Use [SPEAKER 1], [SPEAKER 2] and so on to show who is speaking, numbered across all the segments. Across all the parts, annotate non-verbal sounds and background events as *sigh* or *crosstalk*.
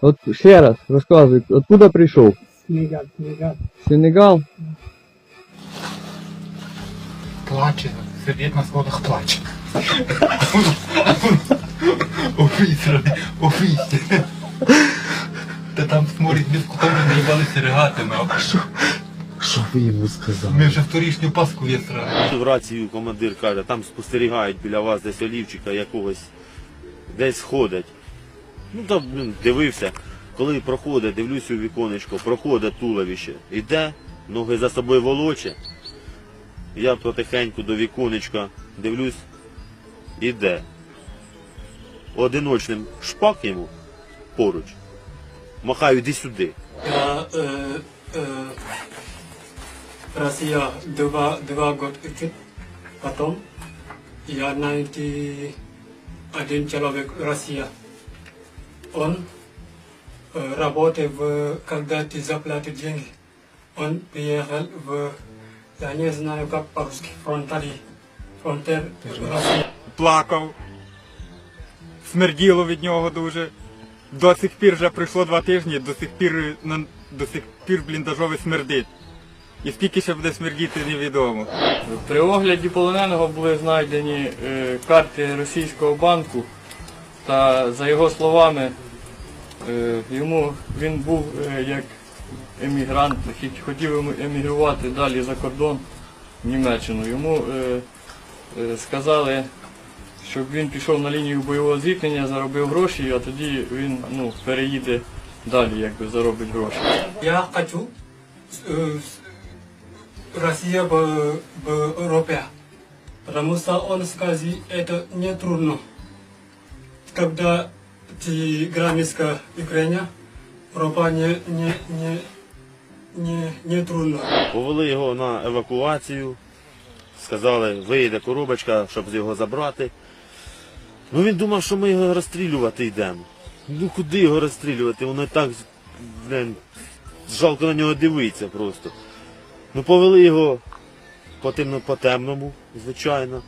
[SPEAKER 1] От ще раз розказуй, откуда прийшов?
[SPEAKER 2] Сенегал, Сенегал.
[SPEAKER 1] Сенегал?
[SPEAKER 3] Плаче, сидить на сходах плаче. *laughs* Офіцер, офіцер. Та там сморід без кутом наїбалися регатами, а що?
[SPEAKER 4] Що ви йому сказали?
[SPEAKER 3] Ми вже вторішню паску вісрали.
[SPEAKER 4] В рацію командир каже, там спостерігають біля вас десь олівчика якогось, десь ходять. Ну там блін, дивився. Коли проходить, дивлюсь у віконечко, проходить туловище, іде, ноги за собою волоче. Я потихеньку до віконечка дивлюсь, іде. Одиночним шпак йому поруч. Махаю, іди сюди.
[SPEAKER 2] Я, э, э, Россия два, два года учит. Потом я найти один человек Россия. Он э, работает в, когда ты заплатишь деньги. Он приехал в, я не знаю как по-русски, фронтали, фронтер Россия.
[SPEAKER 5] плакав, смерділо від нього дуже. До сих пір вже пройшло два тижні, до сих пір до сих пір бліндажовий смердить. І скільки ще буде смердіти, невідомо.
[SPEAKER 6] При огляді полоненого були знайдені е, карти російського банку, та за його словами, е, йому він був е, як емігрант, хотів ем- емігрувати далі за кордон в Німеччину. Йому е, сказали, щоб він пішов на лінію бойового зіткнення, заробив гроші, а тоді він ну, переїде далі, якби заробить гроші.
[SPEAKER 2] Я хочу Россия в, в Европе. Потому что он сказал, это не трудно. Когда ты граница Украины, Европа не, не, не, не, не трудно.
[SPEAKER 4] Повели його на евакуацію. Сказали, вийде коробочка, щоб його забрати. Ну він думав, що ми його розстрілювати йдемо. Ну куди його розстрілювати? Воно так блін, жалко на нього дивитися просто. Ну повели його по, по темному, звичайно.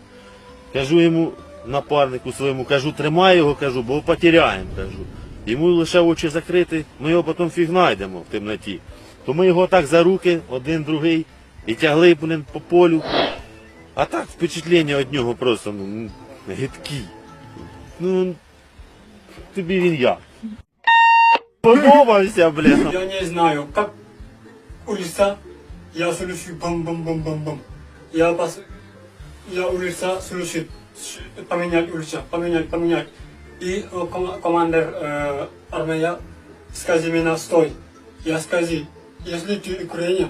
[SPEAKER 4] Кажу йому, напарнику своєму, кажу, тримай його, кажу, бо потеряємо, кажу. Йому лише очі закриті, ми його потім фіг знайдемо в темноті. То ми його так за руки, один другий, і тягли блін, по полю. А так впечатлення від нього просто ну, гидкі. Ну, тобі він я. Подобався, блін.
[SPEAKER 2] Я не знаю, как улица, я слышу бам-бам-бам-бам-бам. Я, пос... я улица слышу, поменять улица, поменять, поменять. И э, ком- командир э, армия сказал мне, стой. Я сказал, если ты Украина,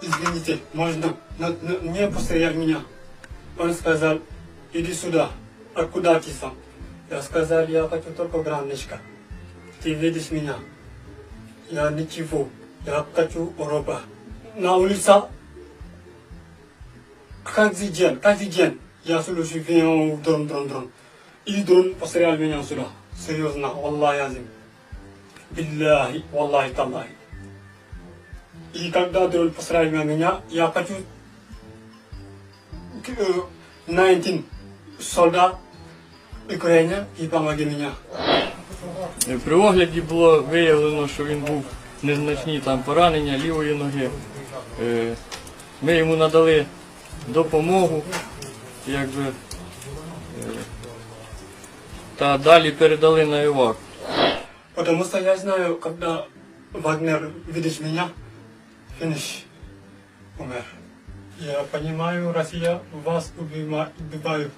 [SPEAKER 2] извините, можно, но, но не пострелять меня. Он сказал, иди сюда. А куда ты сам? Я сказал, я хочу только граничка. Ты видишь меня. Я ничего. Я хочу Европа. На улице каждый день, каждый день я слушаю фильм дрон, дрон, дрон. И дрон пострелял меня сюда. Серьезно, Аллах Валлахи, Таллахи. И когда дрон пострелял меня, я хочу э, 19 солдат Украины и помоги меня.
[SPEAKER 6] Е, При огляді було виявлено, що він був незначні там поранення лівої ноги. Е, Ми йому надали допомогу, якби, е, та далі передали на івак.
[SPEAKER 2] Потому что я знаю, когда Вагнер видит меня, финиш, умер. Я понимаю, Россия вас убивает.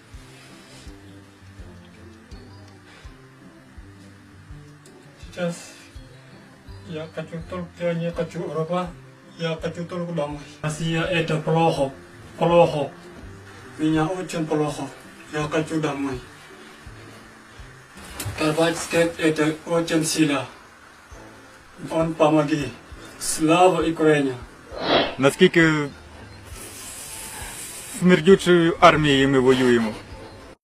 [SPEAKER 2] Сейчас я хочу только, я не хочу Европа, я хочу только домой. Россия это плохо, плохо. Меня очень плохо. Я хочу домой. Карпатский это очень сильно. Он помоги. Слава Украине!
[SPEAKER 5] Наскільки смердючою армією ми воюємо.